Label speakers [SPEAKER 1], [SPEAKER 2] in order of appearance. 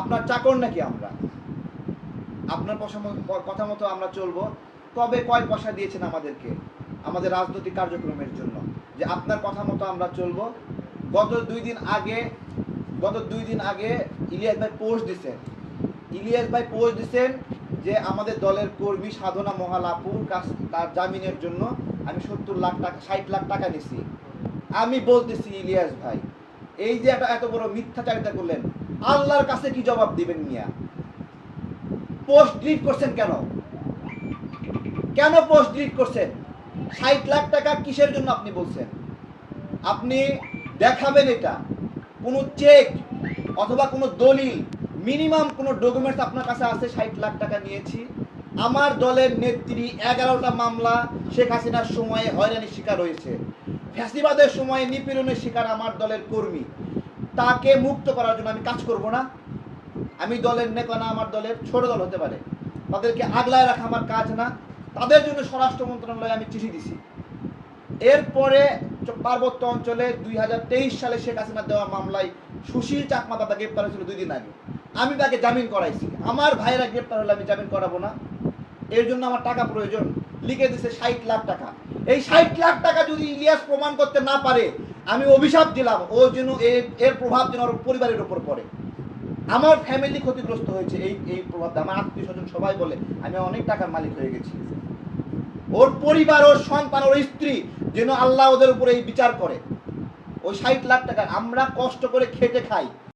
[SPEAKER 1] আপনার চাকর নাকি আমরা? আপনার কথা মতো আমরা চলবো। কবে কয় পয়সা দিয়েছেন আমাদেরকে? আমাদের রাজনৈতিক কার্যক্রমের জন্য। যে আপনার কথা মতো আমরা চলবো। গত দুই দিন আগে গত দুই দিন আগে ইলিয়াস ভাই পোস্ট দিছেন। ইলিয়াস ভাই পোস্ট দিছেন যে আমাদের দলের কর্মী সাধনা মহালাপুর কাছ তার জামিনের জন্য আমি সত্তর লাখ টাকা ষাট লাখ টাকা নিছি। আমি বলতেছি ইলিয়াস ভাই, এই যে একটা এত বড় মিথ্যাচারিতা করলেন আল্লাহর কাছে কি জবাব দিবেন মিয়া? পোস্ট ডিলিট করছেন কেন? কেন পোস্ট ডিলিট করছেন? ষাট লাখ টাকা কিসের জন্য আপনি বলছেন? আপনি দেখাবেন এটা। কোনো চেক অথবা কোনো দলিল মিনিমাম কোনো ডকুমেন্টস আপনার কাছে আছে, ষাট লাখ টাকা নিয়েছি। আমার দলের নেত্রী, এগারোটা মামলা, শেখ হাসিনার সময়ে হয়রানির শিকার হয়েছে। ফ্যাসিবাদের সময়ে নিপীড়নের শিকার আমার দলের কর্মী। তাকে মুক্ত করার জন্য আমি কাজ করব না। আমি দলের নেতা না, আমার দলের ছোট দল হতে পারে। তাদেরকে আগলায় রাখা আমার কাজ না। তাদের জন্য স্বরাষ্ট্র মন্ত্রণালয়ে আমি চিঠি দিছি। এরপরে পার্বত্য অঞ্চলে দুই হাজার তেইশ সালে শেখ হাসিনা দেওয়া মামলায় সুশীল চাকমা দাদা গ্রেপ্তার হয়েছিল দুই দিন আগে। আমি তাকে জামিন করাইছি। আমার ভাইয়েরা গ্রেপ্তার হলে আমি জামিন করাবো না। এর জন্য আমার টাকা প্রয়োজন। লিখে দিছে ষাট লাখ টাকা। এই ষাট লাখ টাকা যদি ইলিয়াস প্রমাণ করতে না পারে আমি অভিশাপ দিলাম, ও যেন এর প্রভাব যেন ওর পরিবারের উপর পড়ে। আমার ফ্যামিলি ক্ষতিগ্রস্ত হয়েছে, এই এই প্রভাব আমার আত্মীয় স্বজন সবাই বলে, আমি অনেক টাকার মালিক হয়ে গেছি। ওর পরিবার, ওর সন্তান, ওর স্ত্রী যেন আল্লাহ ওদের উপরে এই বিচার করে। ওই ষাট লাখ টাকা আমরা কষ্ট করে খেটে খাই।